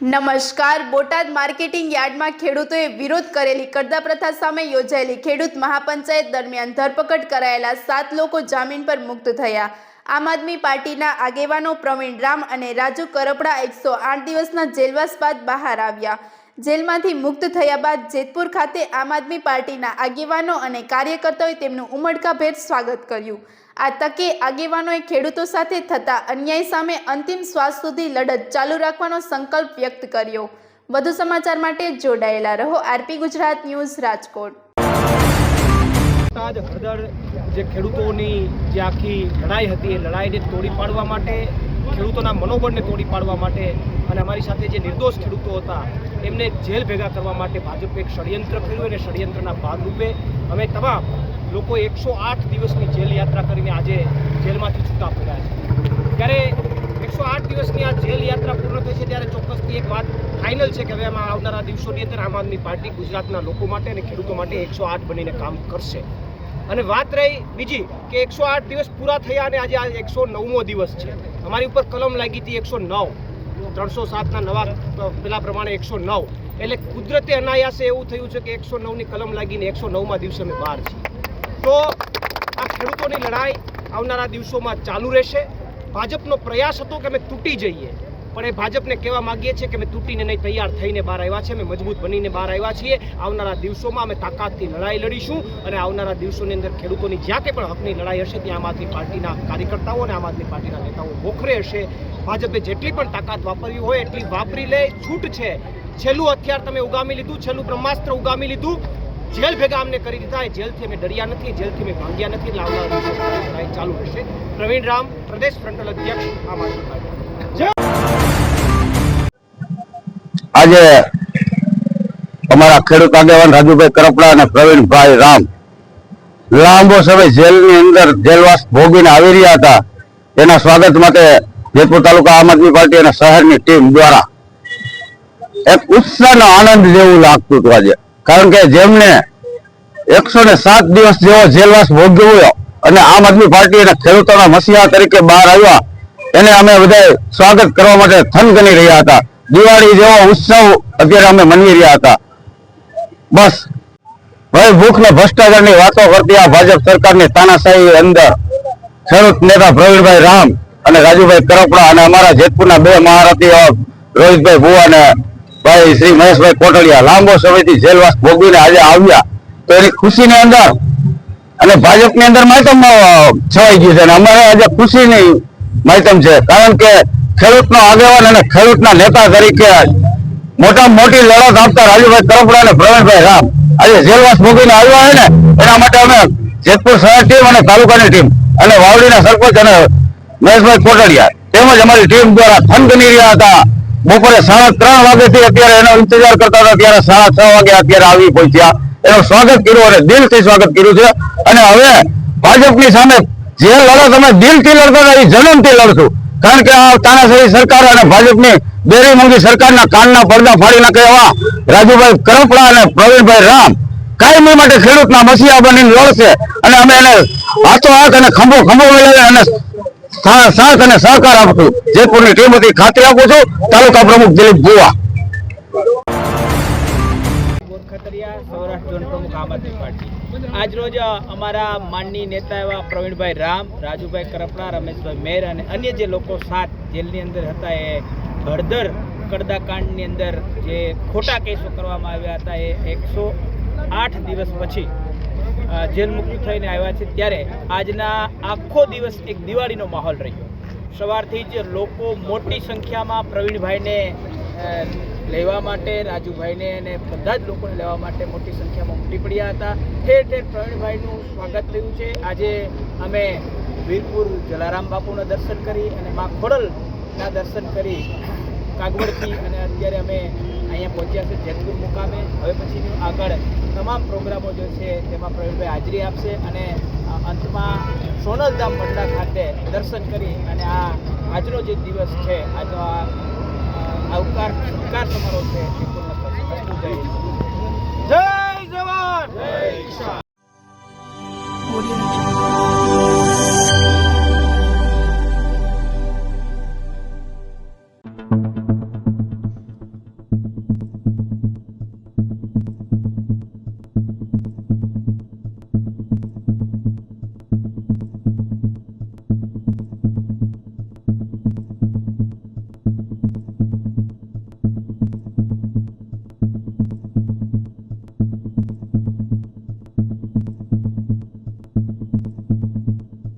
નમસ્કાર. બોટાદ માર્કેટિંગ યાર્ડમાં ખેડૂતોએ વિરોધ કરેલી કરદા પ્રથા સામે યોજાયેલી ખેડૂત મહાપંચાયત દરમિયાન ધરપકડ કરાયેલા સાત લોકો જામીન પર મુક્ત થયા. આમ આદમી પાર્ટીના આગેવાનો પ્રવીણ રામ અને રાજુ કરપડા એકસો આઠ દિવસના જેલવાસ બાદ બહાર આવ્યા. જેલમાંથી મુક્ત થયા બાદ જેતપુર ખાતે આમ આદમી પાર્ટીના આગેવાનો અને કાર્યકર્તાઓએ તેમનું ઉમળકાભેર સ્વાગત કર્યું. આ તકે આગેવાનોએ ખેડૂતો સાથે થતા અન્યાય સામે અંતિમ શ્વાસ સુધી લડત ચાલુ રાખવાનો સંકલ્પ વ્યક્ત કર્યો. વધુ સમાચાર માટે જોડાયેલા રહો. RP Gujarat news Rajkot. જે ખેડૂતોની જે આખી લડાઈ હતી, એ લડાઈને તોડી પાડવા માટે ખેડૂતોના મનોબળને તોડી પાડવા માટે અને અમારી સાથે જે નિર્દોષ ખેડૂતો હતા, એમને જેલ ભેગા કરવા માટે ભાજપે એક ષડયંત્ર કર્યું અને ષડયંત્રના ભાગરૂપે અમે તમામ લોકો એકસો આઠ દિવસની જેલ યાત્રા કરીને આજે જેલમાંથી છૂટા પડ્યા છે. ત્યારે એકસો આઠ દિવસની આ જેલ યાત્રા પૂર્ણ થઈ છે ત્યારે ચોક્કસથી એક વાત ફાઇનલ છે કે હવે આમાં આવનારા દિવસોની અંદર આમ આદમી પાર્ટી ગુજરાતના લોકો માટે અને ખેડૂતો માટે એકસો આઠ બનીને કામ કરશે. અને વાત રહી બીજી કે એકસો આઠ દિવસ પૂરા થયા અને આજે આ એકસો નવમો દિવસ છે. અમારી ઉપર કલમ લાગી હતી એકસો નવ. ત્રણસો સાતના નવા પેલા પ્રમાણે એકસો નવ. એટલે કુદરતે અનાયાસે એવું થયું છે કે એકસો નવની કલમ લાગીને એકસો નવમાં દિવસે અમે બહાર છીએ. તો આ ખેડૂતોની લડાઈ આવનારા દિવસોમાં ચાલુ રહેશે. ભાજપનો પ્રયાસ હતો કે અમે તૂટી જઈએ. પણ એ ભાજપને કહેવા માંગીએ છીએ કે અમે તૂટીને નહીં તૈયાર થઈને બહાર આવ્યા છે અમે મજબૂત બનીને બહાર આવ્યા છીએ. આવનારા દિવસોમાં અમે તાકાતથી લડાઈ લડીશું અને આવનારા દિવસોની અંદર ખેડૂતોની જ્યાં કંઈ પણ હકની લડાઈ હશે, ત્યાં આમ આદમી પાર્ટીના કાર્યકર્તાઓ અને આમ આદમી પાર્ટીના નેતાઓ મોખરે હશે. ભાજપે જેટલી પણ તાકાત વાપરવી હોય, એટલી વાપરી લે. છૂટ છે. છેલ્લું હથિયાર તમે ઉગામી લીધું, છેલ્લું બ્રહ્માસ્ત્ર ઉગામી લીધું. જેલ ભેગા અમને કરી દીધા. એ જેલથી અમે ડર્યા નથી જેલથી અમે ભાંગ્યા નથી. એટલે આવનારા ચાલુ રહેશે. પ્રવીણ રામ, પ્રદેશ ફ્રન્ટલ અધ્યક્ષ, આમ આદમી પાર્ટી. આજે અમારા ખેડૂત આગેવાન રાજુભાઈ કરપડા અને પ્રવીણભાઈ રામ લાંબો સમય જેલની અંદર જેલવાસ ભોગીને આવી રહ્યા હતા. એના સ્વાગત માટે જેતપુર તાલુકા આમ આદમી પાર્ટી અને શહેરની ટીમ દ્વારા એક ઉત્સાહનો આનંદ જેવું લાગતું હતું આજે. કારણ કે જેમને એકસો ને સાત દિવસ જેવો જેલવાસ ભોગવ્યો અને આમ આદમી પાર્ટી અને ખેડૂતોના મસીહા તરીકે બહાર આવ્યા, એને અમે બધા સ્વાગત કરવા માટે થનગની રહ્યા હતા. દિવાળી જેવો ઉત્સવ અત્યારે અમે મનાવી રહ્યા હતા. બસ ભય ભૂખ ને ભ્રષ્ટાચારની વાતો કરતી આ ભાજપ સરકારની તાનાશાહી અંદર ખેડૂત નેતા પ્રવીણભાઈ રામ અને રાજુભાઈ કરપડા અને અમારા જેતપુરના બે મહારથી રોહિતભાઈ ભુવા અને ભાઈ શ્રી મહેશભાઈ કોટડિયા લાંબો સમયથી જેલવાસ ભોગવીને આજે આવ્યા. તો એની ખુશીની અંદર અને ભાજપની અંદર માહિતમ છવાઈ ગયું છે અને અમારે આજે ખુશીની માહિતમ છે. કારણ કે ખેડૂતનો આગેવાન અને ખેડૂતના નેતા તરીકે મોટામાં મોટી લડત આપતા રાજુભાઈ કરપડા અને પ્રવીણભાઈ રામ. આજે જેલવાસ મૂકીને આવ્યા હોય ને, એના માટે અમે જેતપુર શહેર ટીમ અને તાલુકાની ટીમ અને વાવડીના સરપંચ અને મહેશભાઈ કોટડિયા તેમજ અમારી ટીમ દ્વારા થનગની રહ્યા હતા. બપોરે સાડા ત્રણ વાગ્યાથી અત્યારે એનો ઇંતજાર કરતા હતા, ત્યારે સાડા છ વાગે અત્યારે આવી પહોંચ્યા. એનું સ્વાગત કર્યું અને દિલથી સ્વાગત કર્યું છે. અને હવે ભાજપની સામે જે લડત અમે દિલથી લડતા હતા, એ જન્મથી લડશું. કારણ કે આ તાનાશાહી સરકાર અને ભાજપની બેરી મોંઘી સરકારના કાનના પડદા ફાડી નાખે એવા રાજુભાઈ કરપડા અને પ્રવીણભાઈ રામ કાયમી માટે ખેડૂતના મસીહા બની લડશે. અને અમે એને હાથો હાથ અને ખંભો ખંભો મિલાવી અને સાથ અને સહકાર આપશું. જયપુરની હતી, ખાતરી આપું છું. તાલુકા પ્રમુખ દિલીપ ભુવા. સૌરાષ્ટ્ર પ્રમુખ આમ આદમી પાર્ટી. આજ રોજ અમારા માનની નેતા એવા પ્રવીણભાઈ રામ, રાજુભાઈ કરપડા રમેશભાઈ મેર અને અન્ય જે લોકો સાત જેલની અંદર હતા એ હળદર કડદાકાંડની અંદર જે ખોટા કેસો કરવામાં આવ્યા હતા એ એકસો આઠ દિવસ પછી જેલ મુક્ત થઈને આવ્યા છે. ત્યારે આજના આખો દિવસ એક દિવાળીનો માહોલ રહ્યો. સવારથી જ લોકો મોટી સંખ્યામાં પ્રવીણભાઈને લેવા માટે, રાજુભાઈને અને બધા જ લોકોને લેવા માટે મોટી સંખ્યામાં ઉમટી પડ્યા હતા. ઠેર ઠેર પ્રવીણભાઈનું સ્વાગત થયું છે. આજે અમે વીરપુર જલારામ બાપુના દર્શન કરી અને મા ખોડલના દર્શન કરી કાગવડથી અને અત્યારે અમે અહીંયા પહોંચ્યા છે જેતપુર મુકામે. હવે પછીનું આગળ તમામ પ્રોગ્રામો જે છે તેમાં પ્રવીણભાઈ હાજરી આપશે અને અંતમાં સોનલધામ મંડળ ખાતે દર્શન કરી અને આ આજનો જે દિવસ છે, આજનો આ આવકાર સત્કાર તમારો છે જય જવાન! જય